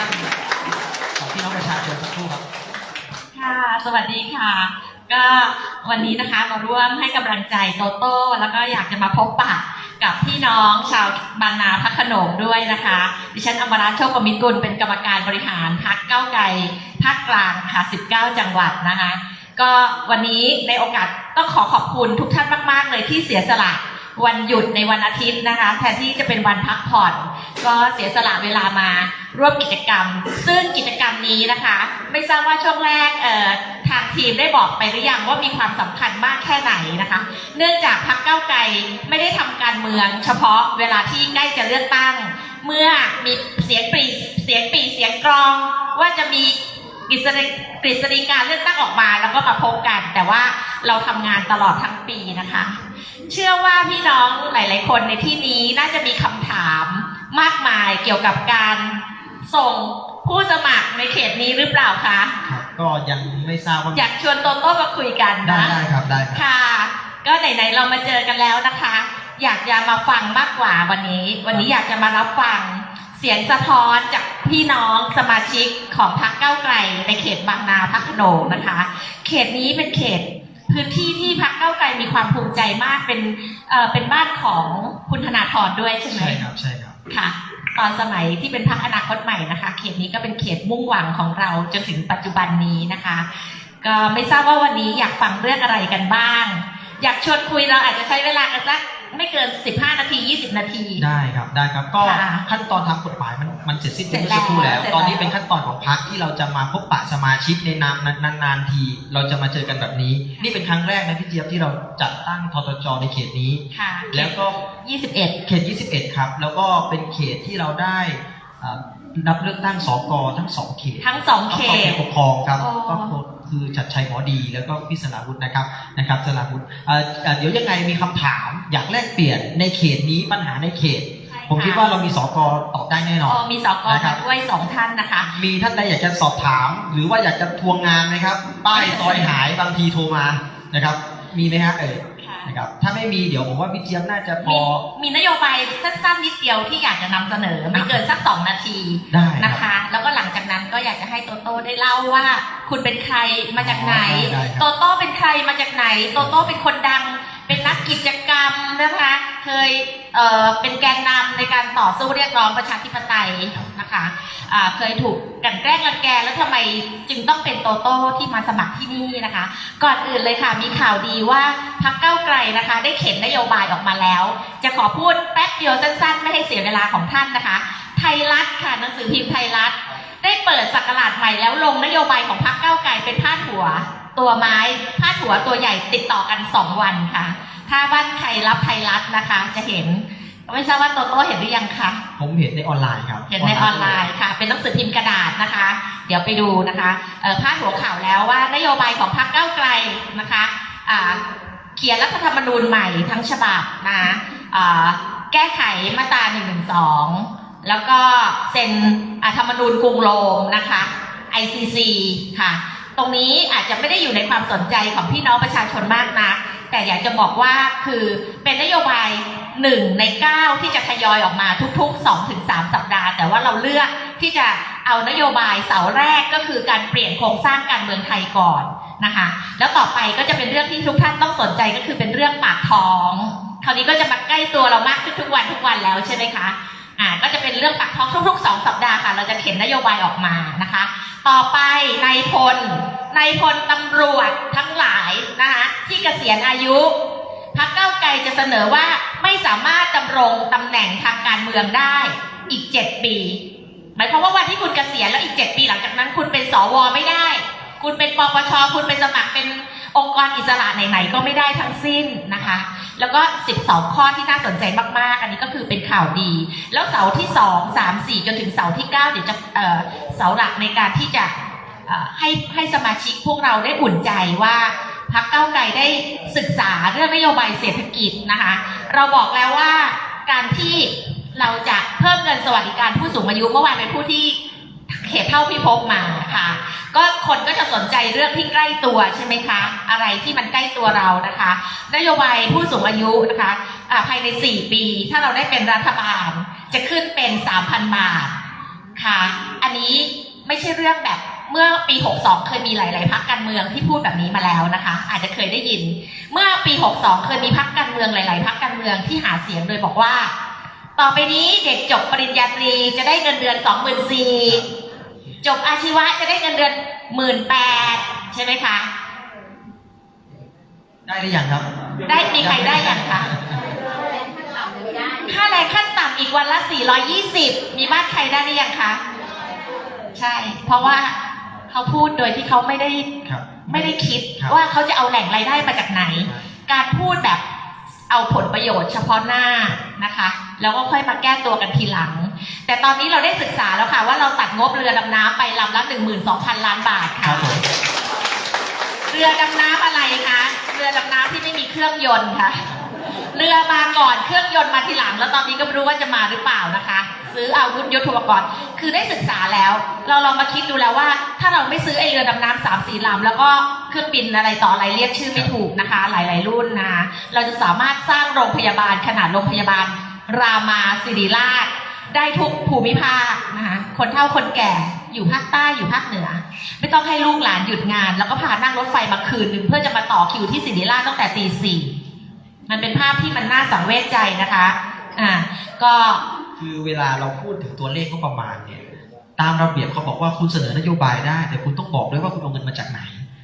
สั้นของพี่น้องประชาชนสักครู่ครับ ค่ะ สวัสดีค่ะ ก็วันนี้นะคะมาร่วมให้กำลังใจโตโต้ แล้วก็อยากจะมาพบปะกับพี่น้องชาวบางนาพักขนงด้วยนะคะ ดิฉันอมราโชคประมิตรกุลเป็นกรรมการบริหารพักเก้าไกลภาคกลางค่ะ 19 จังหวัดนะคะ ก็วันนี้ในโอกาสต้องขอขอบคุณทุกท่านมาก ๆ เลยที่เสียสละ วันหยุดในวันอาทิตย์นะคะ แทนที่จะเป็นวันพักผ่อน ก็เสียสละเวลามาร่วมกิจกรรม ซึ่งกิจกรรมนี้นะคะ ไม่ทราบว่าช่วงแรกเอ่อทางทีมได้บอกไปหรือยังว่ามีความสำคัญมากแค่ไหนนะคะ เนื่องจากพักเก้าไกลไม่ได้ทำการเมือง เฉพาะเวลาที่ใกล้จะเลือกตั้ง เมื่อมีเสียงปรีเสียงปีเสียงกรองว่าจะมีกฤษฎีกฤษฎีการเลือกตั้งออกมาแล้วก็มาพบกัน แต่ว่าเราทำงานตลอดทั้งปีนะคะ เชื่อว่าพี่น้องหลาย ๆ คนในที่นี้น่าจะมีคำถามมากมายเกี่ยวกับการส่งผู้สมัครในเขตนี้หรือเปล่าคะครับก็ยังไม่ทราบว่าอยากชวนโตโต้มาคุยกันได้นะได้ครับได้ครับค่ะ ก็ไหน ๆ เรามาเจอกันแล้วนะคะ อยากจะมาฟังมากกว่าวันนี้ วันนี้อยากจะมารับฟังเสียงสะท้อนจากพี่น้องสมาชิกของพรรคเก้าวไกลในเขตบางนาพักโขนงนะคะ เขตนี้เป็นเขต พื้นที่ที่พรรคเก้าวไกลมีความภูมิใจมากเป็นเอ่อเป็นบ้านของคุณธนาธรด้วยใช่ไหมใช่ครับใช่ครับค่ะ ตอนสมัยที่เป็นพรรคอนาคตใหม่นะคะ เขตนี้ก็เป็นเขตมุ่งหวังของเราจนถึงปัจจุบันนี้นะคะ ก็ไม่ทราบว่าวันนี้อยากฟังเรื่องอะไรกันบ้าง อยากชวนคุยเราอาจจะใช้เวลากันสัก ไม่เกิน 15 นาที 20 นาที ได้ครับได้ครับก็ค่ะขั้นตอนทางกฎหมายมันมันเสร็จสิ้นไปเสร็จเมื่อสักครู่แล้แล้ววเสร็จตอนนี้แล้วเป็นขั้นตอนของพักที่เราจะมาพบปะสมาชิกในนามนานๆที เราจะมาเจอกันแบบนี้ นี่เป็นครั้งแรกนะพี่เจี๊ยบที่เราจัดตั้งททจในเขตนี้ ค่ะแล้วก็ 21 เขต 21 ครับ แล้วก็เป็นเขตที่เราได้เอ่อรับเลือกตั้งสกทั้งสองเขตทั้งสองเขทั้งสองเขตตปกครองครับอ๋อก็ คือชัดชัยหมอดีแล้วก็พี่สลาวุฒินะครับนะครับสลาวุฒิเอ่อเอ่อเดี๋ยวยังไงมีคำถามอยากแลกเปลี่ยนในเขตนี้ปัญหาในเขตใช่ผมคิดว่าเรามีสกตอบได้แน่นอ๋ออนมีสกนะครัมาบด้วยสองท่านนะคะ มีท่านใดอยากจะสอบถาม หรือว่าอยากจะทวงงานนะครับ ป้ายซอยหายบางทีโทรมานะครับ มีไหมฮะเอ่ยค่ะ นะครับถ้าไม่มีเดี๋ยวผมว่าพี่เจี๊ยบน่าจะพมีอมีนโยบายสั้นๆนิดเดียวที่อยากจะนำเสนอไม่เกินสักสองนาทีได้นะครัคะบแล้วก็หลังจากนั้นก็อยากจะให้โตโต้ได้เล่าว่า คุณเป็นใครมาจากไหนได้ได้ครับโตโต้เป็นใครมาจากไหน โตโต้เป็นคนดัง เป็นนักกิจ กรรมนะคะ เคยเเป็นแกนนำในการต่อสู้เรียกร้องประชาธิปไตยนะคะอ่าเคยถูกกันแกล้งรังแกแล้วทำไมจึงต้องเป็นโตโต้ที่มาสมัครที่นี่นะคะ ก่อนอื่นเลยค่ะมีข่าวดีว่าพรรคเก้าไกลนะคะ ได้เข็นนโยบายออกมาแล้ว จะขอพูดแป๊บเดียวสั้นๆ ไม่ให้เสียเวลาของท่านนะคะ ไทยรัฐค่ะหนังสือพิมพ์ไทยรัฐ ได้เปิดสักราชใหม่แล้วลงนโยบายของพรรคเก้าไกลเป็นพาดหัว ตัวไม้พาดหัวตัวใหญ่ติดต่อกันสองวันค่ะ ถ้าบ้านใครรับไทยรัฐนะคะ จะเห็น ไม่ทราบว่าโตโต้เห็นหรือยังคะ ผมเห็นในออนไลน์ครับเห็นในออนไลน์ค่ะ เป็นหนังสือพิมพ์กระดาษนะคะ เดี๋ยวไปดูนะคะเอ่อพาดหัวข่าวแล้วว่านโยบายของพรรคก้าวไกลนะคะอ่าเขียนรัฐธรรมนูญใหม่ทั้งฉบับนะคะอ่าแก้ไขมาตรา1นึแล้วก็เซ็นอ่าธรรมนูญกรุงโรมนะคะ ICC ค่ะต รงนี้อาจจะไม่ได้อยู่ในความสนใจของพี่น้องประชาชนมากนักแต่อยากจะบอกว่าคือเป็นนโยบายหนึ่งในเก้าที่จะทยอยออกมาทุกๆ2-3ถึงสัปดาห์ แต่ว่าเราเลือกที่จะเอานโยบายเสาแรกก็คือการเปลี่ยนโครงสร้างการเมืองไทยก่อนนะคะแล้วต่อไปก็จะเป็นเรื่องที่ทุกท่านต้องสนใจก็คือเป็นเรื่องปากท้อง คราวนี้ก็จะมาใกล้ตัวเรามากขึ้นทุกวันทุกวันแล้วใช่ไหมคะอ่าก็จะเป็นเรื่องปากท้องทุกๆสองสัปดาห์ค่ะ เราจะเข็นนโยบายออกมานะคะ ต่อไปนายพล ในพลตำรวจทั้งหลายนะคะที่เกษียณอายุพรรคเก้าไกลจะเสนอว่าไม่สามารถดำรงตำแหน่งทางการเมืองได้อีก7ปี หมายความว่าวันที่คุณเกษียณแล้วอีก7ปีหลังจากนั้น คุณเป็นสวไม่ได้ คุณเป็นปปชคุณเป็นสมัครเป็นองค์กรอิสระไหนๆก็ไม่ได้ทั้งสิ้นนะคะ แล้วก็ 12 ข้อที่น่าสนใจมากๆ อันนี้ก็คือเป็นข่าวดี แล้วเสาที่ 2 3 4 จนถึงเสาที่ 9 เดี๋ยวจะเเสาหลักในการที่จะ ให้ให้สมาชิกพวกเราได้อุ่นใจว่าพรรคเก้าไกลได้ศึกษาเรื่องนโยบายเศรษฐกิจนะคะ เราบอกแล้วว่าการที่เราจะเพิ่มเงินสวัสดิการผู้สูงอายุเมื่อวานเป็นผู้ที่เขตเท่าพิภพมาค่ะ ก็คนก็จะสนใจเรื่องที่ใกล้ตัวใช่ไหมคะ อะไรที่มันใกล้ตัวเรานะคะ นโยบายผู้สูงอายุนะคะอ่าภายใน 4 ปี ถ้าเราได้เป็นรัฐบาล จะขึ้นเป็น 3,000 บาทค่ะ อันนี้ไม่ใช่เรื่องแบบ เมื่อปี 62 เคยมีหลาย ๆพักการเมืองที่พูดแบบนี้มาแล้วนะคะ อาจจะเคยได้ยิน เมื่อปี 62 เคยมีพักการเมืองหลาย ๆพักการเมืองที่หาเสียงโดยบอกว่า ต่อไปนี้เด็กจบปริญญาตรีจะได้เงินเดือน 24,000จบอาชีวะจะได้เงินเดือน 18,000 ใช่ไหมคะ ได้หรือยังครับ ได้มีใครได้ยังคะค่าแรงขั้นต่ำอีกวันละ 420 มีบ้านใครได้หรือยังคะ ใช่ เพราะว่า เขาพูดโดยที่เขาไม่ได้ครับไม่ได้คิดครับว่าเขาจะเอาแหล่งรายได้มาจากไหน การพูดแบบเอาผลประโยชน์เฉพาะหน้านะคะ แล้วก็ค่อยมาแก้ตัวกันทีหลัง แต่ตอนนี้เราได้ศึกษาแล้วค่ะว่าเราตัดงบเรือดำน้ำไปลำละ12,000ล้านบาทคค่ะรับผมเรือดำน้ำอะไรคะเรือดำน้ำที่ไม่มีเครื่องยนต์ค่ะ เรือมาก่อนเครื่องยนต์มาทีหลัง แล้วตอนนี้ก็ไม่รู้ว่าจะมาหรือเปล่านะคะ ซื้ออาวุธยุทโธปกรณ์คือได้ศึกษาแล้ว เราลองมาคิดดูแล้วว่า ถ้าเราไม่ซื้อไอเรือดำน้ำสามสี่ลำแล้วก็เครื่องบินอะไรต่ออะไรเรียกชื่อไม่ถูกนะคะ หลาย ๆ รุ่นนะคะเราจะสามารถสร้างโรงพยาบาลขนาดโรงพยาบาล รามาสิริราชได้ทุกภูมิภาคนะคะคนเฒ่าคนแก่อยู่ภาคใต้อยู่ภาคเหนือ ไม่ต้องให้ลูกหลานหยุดงาน แล้วก็พานั่งรถไฟมาคืนหนึ่งเพื่อจะมาต่อคิวที่สิริราชตั้งแต่ตีสี่ มันเป็นภาพที่มันน่าสังเวชใจนะคะ อ่า ก็คือเวลาเราพูดถึงตัวเลขก็ประมาณเนี่ย ตามระเบียบเขาบอกว่าคุณเสนอนโยบายได้ แต่คุณต้องบอกด้วยว่าคุณเอาเงินมาจากไหน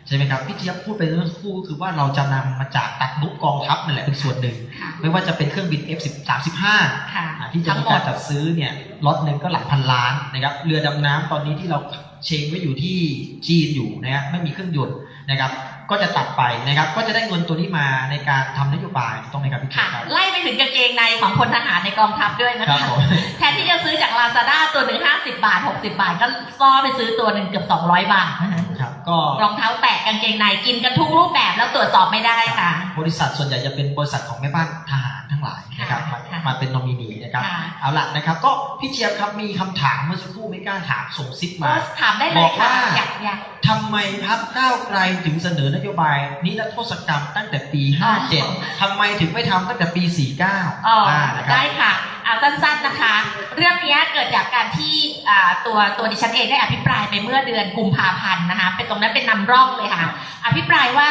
ใช่ไหมครับพี่เจี๊ยบพูดไปเมื่อสักครู่ก็คือว่าเราจะนำมาจากตัดงบกองทัพนั่นแหละเป็นส่วนหนึ่งค่ะไม่ว่าจะเป็นเครื่องบิน F10 35ค่ะอ่าที่จะทั้งมีหมการดจัดซื้อเนี่ยล็อตหนึ่งก็หลักพันล้านนะครับเรือดำน้ำตอนนี้ที่เราเชงไว้อยู่ที่จีนอยู่นะฮะไม่มีเครื่องยนต์นะครับก็จะตัดไปนะครับก็จะได้เงินตัวนี้มาในการทำนโยบายถูกต้องไหมครับพี่เจี๊ค่ะยบครับไล่ไปถึงกางเกงในของพลทหารในกองทัพด้วยนะครัคะบผมแทนที่จะซื้อจากลาซาด้าตัวหนึ่งห้าสิบาทหกสิบาท ก็ซ่อไปซื้อตัวหนึ่งเกือบสองร้อยบาทนะคะครับ ก็รองเท้าแตะกางเกงในกินกันทุกรูปแบบแล้วตรวจสอบไม่ได้ค่ะ บริษัทส่วนใหญ่จะเป็นบริษัทของแม่บ้านทหารทั้งหลายนะครับมาค่ะมาเป็นนอมินีนะครับค่ะเอาล่ะนะครับ ก็พี่เจี๊ยบครับมีคำถามเมื่อสักครู่ไม่กล้าถามส่งซิปมาก็ถามได้เลยค่ะบอกว่าอยากอยาก ทำไมพักก้าวไกลถึงเสนอนโยบายนิรโทษกรรมตั้งแต่ปีอ๋อ57ทำไมถึงไม่ทำตั้งแต่ปี 49อ๋ออ่านะครับได้ค่ะอ่าสั้นๆนะคะ เรื่องนี้เกิดจากการที่อ่าตัวตัวดิฉันเองได้อภิปรายไปเมื่อเดือนกุมภาพันธ์นะคะเป็นตรงนั้นเป็นนำร่องเลยค่ะ อภิปรายว่า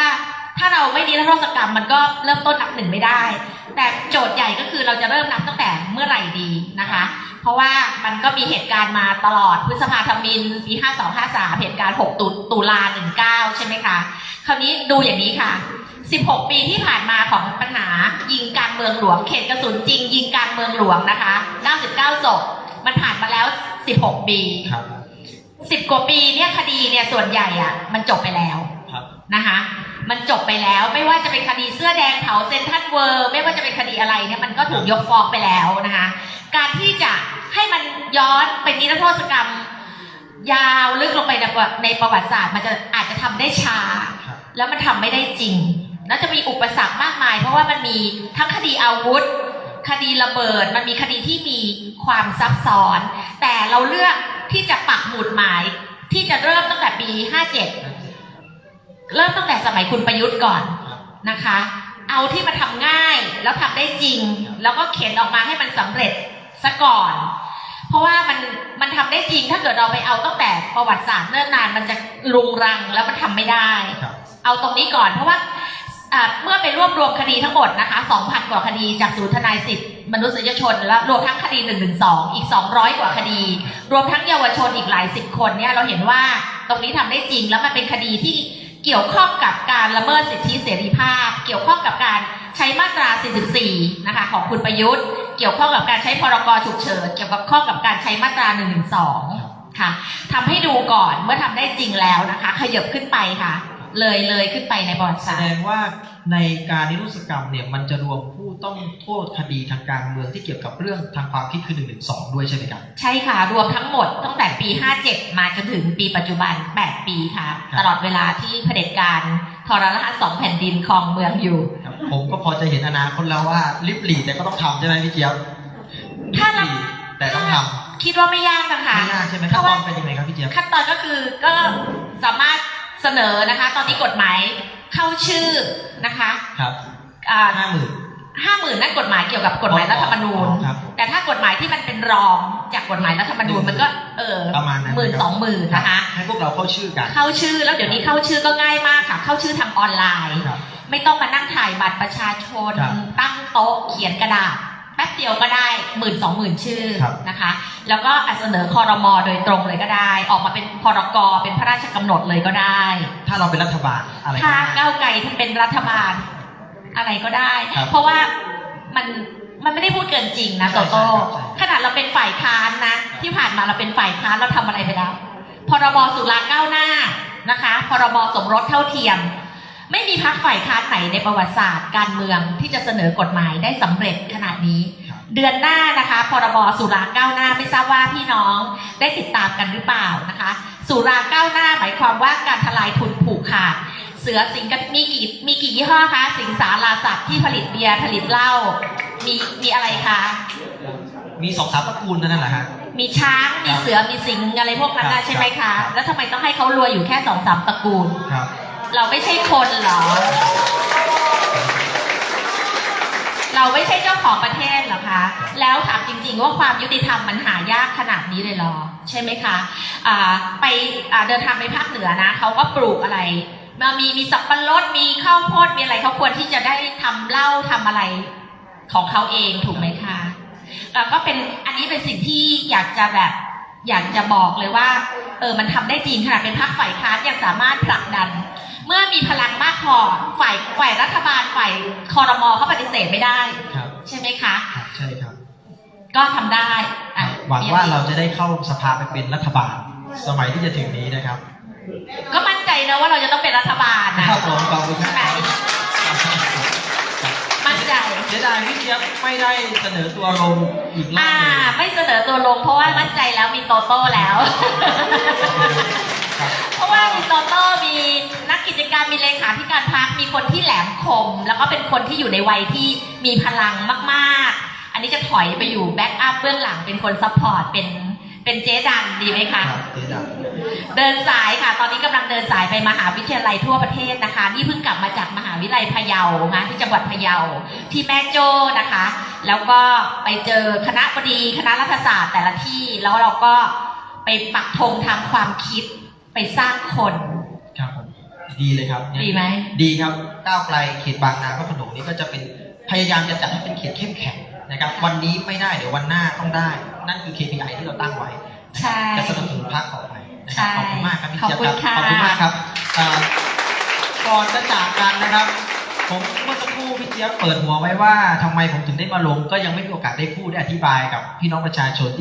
ถ้าเราไม่นิรโทษกรรมมันก็เริ่มต้นนับหนึ่งไม่ได้ แต่โจทย์ใหญ่ก็คือเราจะเริ่มนับตั้งแต่เมื่อไหร่ดีนะคะ เพราะว่ามันก็มีเหตุการณ์มาตลอดพฤษภาธมินปี 5253 เหตุการณ์ 6 ตุตุลา 19 ใช่ไหมคะ คราวนี้ดูอย่างนี้ค่ะ 16 ปีที่ผ่านมาของปัญหายิงกลางเมืองหลวง เขตกระสุนจริง ยิงกลางเมืองหลวงนะคะ 99ศพมันผ่านมาแล้ว 16 ปีครับ10 กว่าปีเนี่ยคดีเนี่ยส่วนใหญ่อะมันจบไปแล้วครับนะคะ มันจบไปแล้ว ไม่ว่าจะเป็นคดีเสื้อแดงเผาเซนทรัลเวิร์ไม่ว่าจะเป็นคดีอะไรเนี่ยมันก็ถูกยกฟ้องไปแล้วนะคะ การที่จะให้มันย้อนเป็นนิรโทษกรรม ยาวลึกลงไปในประในประวัติศาสตร์ มันจะอาจจะทำได้ช้าครับแล้วมันทำไม่ได้จริงแล้วจะมีอุปสรรคมากมาย เพราะว่ามันมีทั้งคดีอาวุธ คดีระเบิด มันมีคดีที่มีความซับซ้อน แต่เราเลือกที่จะปักหมุดหมายที่จะเริ่มตั้งแต่ปี 57 เริ่มตั้งแต่สมัยคุณประยุทธ์ก่อนครับนะคะ เอาที่มาทำง่ายแล้วทำได้จริง แล้วก็เขียนออกมาให้มันสำเร็จซะก่อน เพราะว่ามันมันทำได้จริง ถ้าเกิดเราไปเอาตั้งแต่ประวัติศาสตร์เนิ่นนานมันจะรุงรังแล้วมันทำไม่ได้ครับเอาตรงนี้ก่อนเพราะว่าอ่าเมื่อไปรวบรวมคดีทั้งหมดนะคะ2,000 กว่าคดีจากศูนย์ทนายสิทธิมนุษยชนและรวมทั้งคดี112อีก 200 กว่าคดี รวมทั้งเยาวชนอีกหลายสิบคนเนี่ยเราเห็นว่าตรงนี้ทำได้จริงแล้วมันเป็นคดีที่ เกี่ยวข้องกับการละเมิดสิทธิเสรีภาพ เกี่ยวข้องกับการใช้มาตรา 44 นะคะของคุณประยุทธ์ เกี่ยวข้องกับการใช้พรกฉุกเฉิน เกี่ยวกับข้องกับการใช้มาตรา 112 ค่ะทำให้ดูก่อนเมื่อทำได้จริงแล้วนะคะ ขยับขึ้นไปค่ะ เลยเลยขึ้นไปในประวัติแสศาสตดร์งว่าในการนิรโทษกรรมเนี่ยมันจะรวมผู้ต้องโทษคดีทางการเมืองที่เกี่ยวกับเรื่องทางความคิดคือ1นึด้วยใช่ไหมครับ ใช่ค่ะ รวมทั้งหมดตั้งแต่ปี57มาจนถึงปีปัจจุบัน8ปีค่ะครับตลอดเวลาที่เผด็จการทรราชสองแผ่นดินครองเมืองอยู่ครับผมก็พอจะเห็นอนาคตแล้วว่าลิบหลีแต่ก็ต้องทำใช่ไหมพี่เจี๊ยบถ้าลิเราบหลีแต่ต้องทำคิดว่าไม่ยากนะคะไม่ยากใช่ไหมเพขั้นราะตอว่านเป็นยังไงครับพี่เจี๊ยบขั้นตอนก็คือก็สามารถ เสนอนะคะ ตอนนี้กฎหมายเข้าชื่อนะคะครับอ่าห้าหมื่นห้าหมื่นนั่นกฎหมายเกี่ยวกับกฎหมายรัฐธรรมนูญอ๋อครับผมแต่ถ้ากฎหมายที่มันเป็นรองจากกฎหมายรัฐธรรมนูญมันก็เออประมาณนั้นหมื่นสองหมื่นนะคะให้พวกเราเข้าชื่อกันเข้าชื่อแล้วเดี๋ยวนี้เข้าชื่อก็ง่ายมากค่ะ เข้าชื่อทางออนไลน์ครับไม่ต้องมานั่งถ่ายบัตรประชาชนครับตั้งโต๊ะเขียนกระดาษแป๊บ เดียวก็ได้หมื่นสองหมื่นชื่อครับนะคะ แล้วก็อาจเสนอคอรมอโดยตรงเลยก็ได้ ออกมาเป็นพรกเป็นพระราชกำหนดเลยก็ได้ ถ้าเราเป็นรัฐบาลอะไรก็ถ้าได้ก้าวไกลที่เป็นรัฐบาลอะไรก็ได้ครับเพราะว่ามันมันไม่ได้พูดเกินจริงนะใช่โตโต้ใช่ครับใช่ขนาดเราเป็นฝ่ายค้านนะ ที่ผ่านมาเราเป็นฝ่ายค้านเราทำอะไรไปแล้วพรบสุราก้าวหน้านะคะพรบสมรสเท่าเทียม ไม่มีพักฝ่ายค้านไหนในประวัติศาสตร์การเมืองที่จะเสนอกฎหมายได้สำเร็จขนาดนี้ครับ เดือนหน้านะคะพรบสุราก้าวหน้าไม่ทราบว่าพี่น้องได้ติดตามกันหรือเปล่านะคะ สุราก้าวหน้าหมายความว่าการทลายทุนผูกขาด เสือสิงห์กับมีกี่มีกี่ยี่ห้อคะสิงสาราสัตว์ที่ผลิตเบียร์ผลิตเหล้ามีมีอะไรคะมีสองสามตระกูลนั่นแหละฮะมีช้างมีครับเสือมีสิงห์อะไรพวกนั้นครันะบใช่ไหมครัคะบแล้วทำไมต้องให้เขารวยอยู่แค่สองสามตระกูลครับเราไม่ใช่คนเหรอ เราไม่ใช่เจ้าของประเทศหรอคะ แล้วถามจริงๆว่าความยุติธรรมมันหายากขนาดนี้เลยหรอ ใช่ไหมคะอ่าไปเดินทางไปภาคเหนือนะเขาก็ปลูกอะไรมามีมีสับปะรดมีข้าวโพดมีอะไรเขาควรที่จะได้ทำเหล้าทำอะไรของเขาเองถูกไหมคะแล้วก็เป็นอันนี้เป็นสิ่งที่อยากจะแบบอยากจะบอกเลยว่า เออมันทำได้จริงขนาดเป็นพรรคฝ่ายค้านยังสามารถผลักดัน เมื่อมีพลังมากพอฝ่ายฝ่ายรัฐบาลฝ่ายคอรมอเขาปฏิเสธไม่ได้ ครับใช่ไหมคะ ครับใช่ครับ ก็ทำได้อะหวังว่าเราจะได้เข้าสภาไปเป็นรัฐบาล สมัยที่จะถึงนี้นะครับก็มั่นใจนะว่าเราจะต้องเป็นรัฐบาลนะครับผมขอบคุณใช่ไหมครับมั่นใจ เสียดายพี่เจี๊ยบไม่ได้เสนอตัวลงอีกรอบอ่า หนึ่ง ไม่เสนอตัวลงเพราะว่ามั่นใจแล้วมีโตโต้แล้วครับ เพราะว่ามีโตโต้มีนักกิจกรรมมีเลขาธิการพักมีคนที่แหลมคม แล้วก็เป็นคนที่อยู่ในวัยที่มีพลังมากๆ อันนี้จะถอยไปอยู่แบ็กอัพเบื้องหลังเป็นคนซัพพอร์ตเป็นเป็นเจ๊ดันดีไหมคะครับเจ๊ดเดินสายค่ะ ตอนนี้กำลังเดินสายไปมหาวิทยาลัยทั่วประเทศนะคะ นี่เพิ่งกลับมาจากมหาวิทยาลัยพะเยานะที่จังหวัดพะเยาที่แม่โจ้นะคะ แล้วก็ไปเจอคณะบดีคณะรัฐศาสตร์แต่ละที่ แล้วเราก็ไปปักธงทางความคิด ไปสร้างคนำครับผมดีเลยครับเนี่ยดีไหมดีครับก้าวไกลเขตบางนาพระโขนงนี้ก็จะเป็นพยายามจะจัดให้เป็นเขตเข้มแข็งนะครับ วันนี้ไม่ได้เดี๋ยววันหน้าต้องได้ นั่นคือ KPI ที่เราตั้งไว้ใช่จะสนับสนุนพรรคต่อไปนะครับใช่ขอบคุณมากครับพี่ขอบเจี๊ยบคุณครับค่ะขอบคุณมากครับเอ่อก่อนจะจากกันนะครับ ผมเมื่อสักครู่พี่เจี๊ยบเปิดหัวไว้ว่าทำไมผมถึงได้มาลง ก็ยังไม่มีโอกาสได้พูดได้อธิบายกับพี่น้องประชาชน